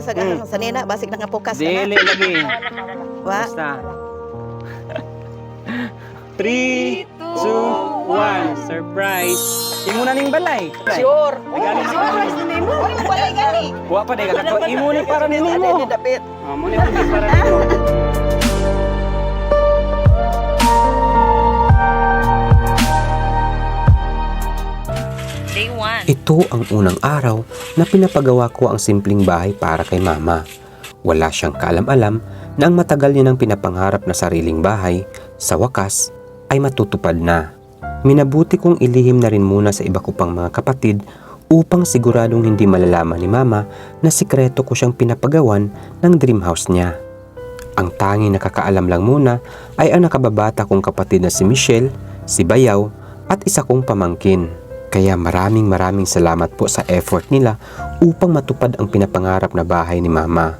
Tanawa sa mm. sa nina basig na nga pukas ka na. Dili lagi. Wa. Basta. 3, 2, 1. Surprise. Imo na ning balay. Sure. Galing sa Surprise na nimo. Wala gani. Wa pa day ka Imo ni para nimo. Dapit. Oh, mo ni para nimo. Ito ang unang araw na pinapagawa ko ang simpleng bahay para kay mama. Wala siyang kaalam-alam na ang matagal niya ng pinapangarap na sariling bahay, sa wakas, ay matutupad na. Minabuti kong ilihim na rin muna sa iba ko pang mga kapatid upang siguradong hindi malalaman ni mama na sikreto ko siyang pinapagawan ng dream house niya. Ang tanging nakakaalam lang muna ay ang nakababata kong kapatid na si Michelle, si Bayaw at isa kong pamangkin. Kaya maraming maraming salamat po sa effort nila upang matupad ang pinapangarap na bahay ni Mama.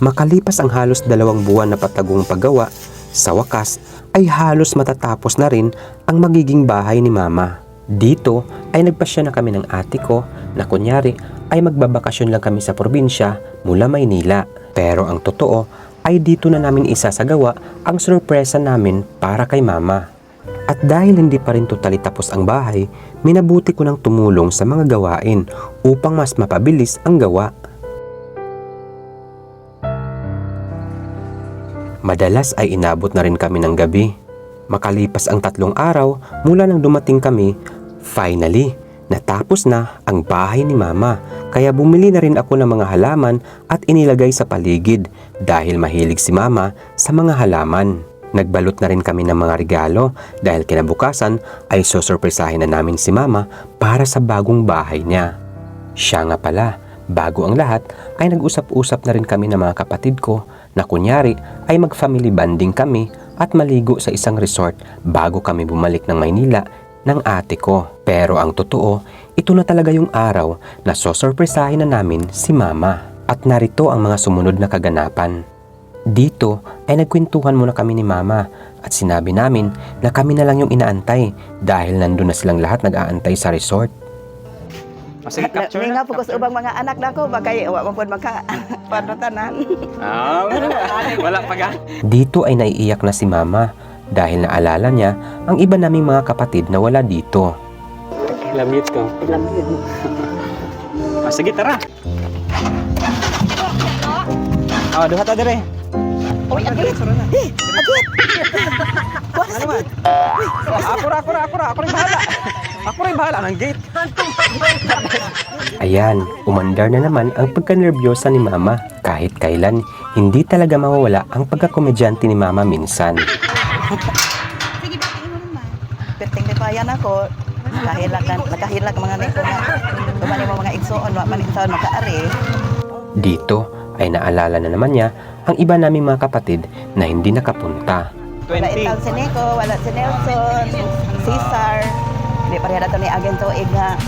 Makalipas ang halos dalawang buwan na patagong paggawa, sa wakas ay halos matatapos na rin ang magiging bahay ni Mama. Dito ay nagpasya na kami ng ate ko na kunyari ay magbabakasyon lang kami sa probinsya mula Maynila. Pero ang totoo ay dito na namin isasagawa ang sorpresa namin para kay Mama. At dahil hindi pa rin totally tapos ang bahay, minabuti ko ng tumulong sa mga gawain upang mas mapabilis ang gawa. Madalas ay inabot na rin kami ng gabi. Makalipas ang tatlong araw mula nang dumating kami, finally, natapos na ang bahay ni Mama. Kaya bumili na rin ako ng mga halaman at inilagay sa paligid dahil mahilig si Mama sa mga halaman. Nagbalot na rin kami ng mga regalo dahil kinabukasan ay susurpresahin na namin si Mama para sa bagong bahay niya. Siya nga pala, bago ang lahat ay nag-usap-usap na rin kami ng mga kapatid ko na kunyari ay mag-family bonding kami at maligo sa isang resort bago kami bumalik ng Maynila ng ate ko. Pero ang totoo, ito na talaga yung araw na susurpresahin na namin si Mama. At narito ang mga sumunod na kaganapan. Dito ay nagkwentuhan muna kami ni Mama at sinabi namin na kami na lang yung inaantay dahil nandun na silang lahat nag-aantay sa resort. Oh, sige, capture Ni na. nga pugos ubang mga anak nako ba kay wa man pud maka panatanan. Ah, wala pa. Dito ay naiiyak na si Mama dahil naalala niya ang iba naming mga kapatid na wala dito. Lamit ko. Ah, sige, tara. Oh, duha ta dire. Oy, agit. Eh, agit. Kuha sa agit. Ako ra, ako ra, ako ra, ako rin bahala. Ako rin bahala ng gate. Ayan, umandar na naman ang pagkanerbiyosa ni Mama. Kahit kailan, hindi talaga mawawala ang pagkakomedyante ni Mama minsan. Perting di payan ako. Nakahilak na, nakahilak mga nito nga. Dumani mo mga igsoon, wa man igsoon makaari. Dito ay naalala na naman niya ang iba naming mga kapatid na hindi nakapunta. Wala 20. itang si Nico, wala si Nelson, Cesar. Di pareha na to ni Agento Ig nga.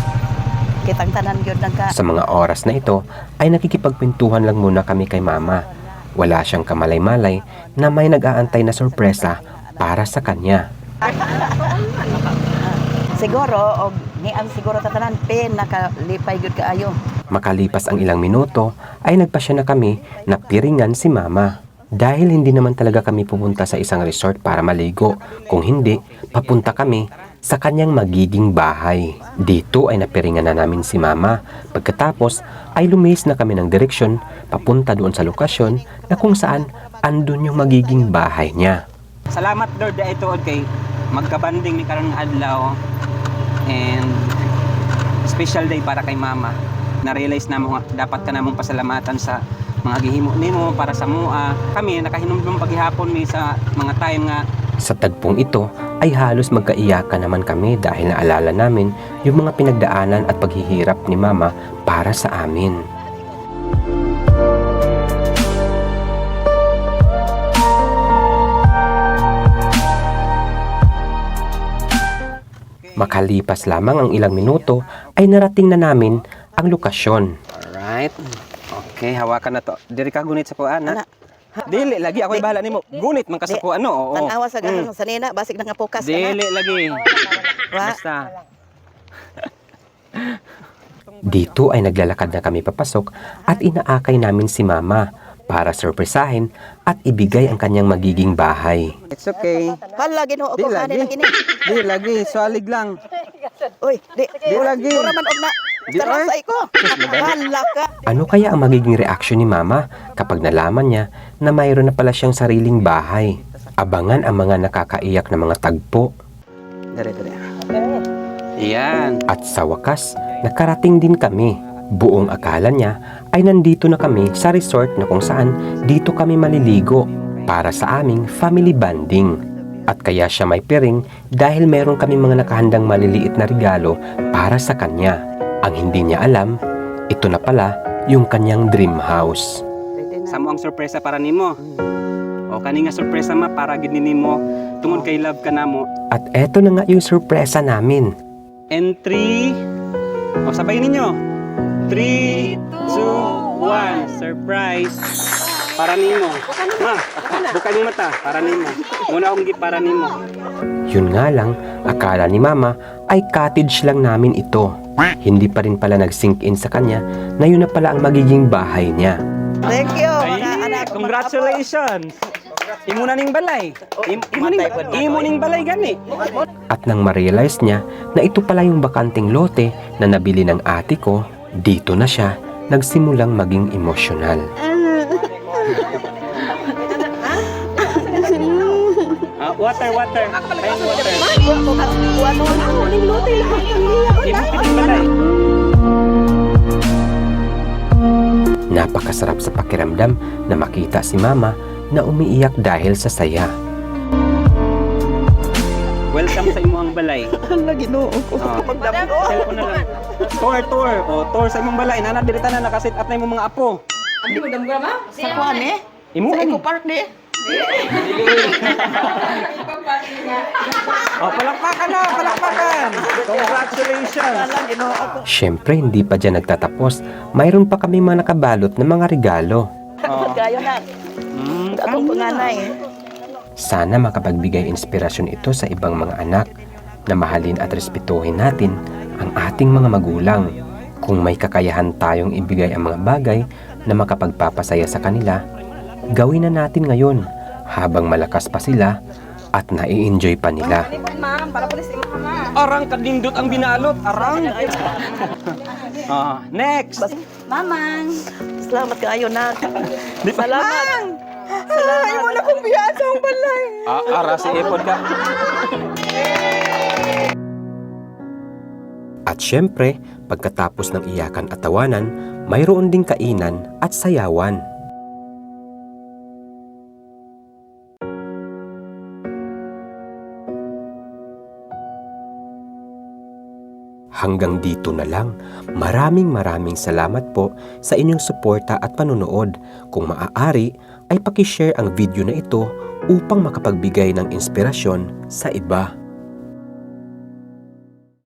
Kitang tanan gyud nang ka. Sa mga oras na ito ay nakikipagpintuhan lang muna kami kay Mama. Wala siyang kamalay-malay na may nag-aantay na sorpresa para sa kanya. Siguro og ni ang siguro tatanan pin nakalipay gyud kaayo. Makalipas ang ilang minuto ay nagpasya na kami na piringan si Mama. Dahil hindi naman talaga kami pupunta sa isang resort para maligo. Kung hindi, papunta kami sa kanyang magiging bahay. Dito ay napiringan na namin si Mama. Pagkatapos ay lumis na kami ng direksyon papunta doon sa lokasyon na kung saan andun yung magiging bahay niya. Salamat Lord dahil ito kay magkabanding ni karong adlaw and special day para kay mama. Na-realize na mo dapat ka namong pasalamatan sa mga gihimo nimo para sa mua. Kami nakahinumdum paghihapon mi sa mga time nga Sa tagpong ito ay halos magkaiyakan naman kami dahil naalala namin yung mga pinagdaanan at paghihirap ni Mama para sa amin. Makalipas lamang ang ilang minuto ay narating na namin ang lokasyon. Alright. Okay, hawakan na to. Diri ka gunit sa kuan Ana. na. Dili lagi ako bahala nimo. Gunit man ka sa Di- kuan no. Oo. Tanawa sa Mm. ganang sa nina basig na nga pukas ka na. Dili lagi. Wa. Basta. Dito ay naglalakad na kami papasok at inaakay namin si mama para sorpresahin at ibigay ang kanyang magiging bahay. It's okay. Hala, ginoo Di ko lagi. kanina kini. Di lagi, salig lang. Uy, di. Di lagi. Pura man og na. Di, Tarasay ko. Hala ka. Ano kaya ang magiging reaksyon ni mama kapag nalaman niya na mayroon na pala siyang sariling bahay? Abangan ang mga nakakaiyak na mga tagpo Dere, dere. Yan. at sa wakas, nakarating din kami. Buong akala niya ay nandito na kami sa resort na kung saan dito kami maliligo para sa aming family bonding. At kaya siya may piring dahil meron kami mga nakahandang maliliit na regalo para sa kanya. Ang hindi niya alam, ito na pala yung kanyang dream house. Samo ang sorpresa para nimo. O kani nga sorpresa ma para gid nimo tungod kay love ka namo. At eto na nga yung sorpresa namin. And 3 O sabay ninyo. 3 2 1 surprise. Para nimo. Ma, buka yung mata para nimo. Muna akong para nimo. Yun nga lang, akala ni mama ay cottage lang namin ito. Hindi pa rin pala nag-sink in sa kanya na yun na pala ang magiging bahay niya. Thank you, Ay, anak. congratulations. Imo na ning balay. Im, imo ning imo ning balay gani. At nang ma-realize niya na ito pala yung bakanting lote na nabili ng ate ko, dito na siya nagsimulang maging emosyonal. Ah, water, water. Ayun, water. Ano lote. Napakasarap sa pakiramdam na makita si mama na umiiyak dahil sa saya. Welcome sa imong balay. Hala, ginoo ko. Ah. Magdamo. Cellphone na lang. Tour, tour. O, tour sa imong balay. Nana, dirita na nakasit up na imong mga apo. Sa kuan eh. Imo Sa. Eco Park ni. Oh, palakpakan na, palakpakan. Congratulations. Siyempre, hindi pa dyan nagtatapos. Mayroon pa kami mga nakabalot na mga regalo. Oh. Kayo na. Mm, Akong kanya. panganay. Sana makapagbigay inspirasyon ito sa ibang mga anak na mahalin at respetuhin natin ang ating mga magulang. Kung may kakayahan tayong ibigay ang mga bagay na makapagpapasaya sa kanila, gawin na natin ngayon habang malakas pa sila at nai-enjoy pa nila. Arang kadindot ang binalot. Arang. oh, next. Mamang. Salamat kayo na. Salamat. Salamat. Ay, mo na kong biyan sa akong balay. Ah, ara si Epod ka. At syempre, pagkatapos ng iyakan at tawanan, mayroon ding kainan at sayawan. Hanggang dito na lang. Maraming maraming salamat po sa inyong suporta at panunood. Kung maaari, ay pakishare ang video na ito upang makapagbigay ng inspirasyon sa iba.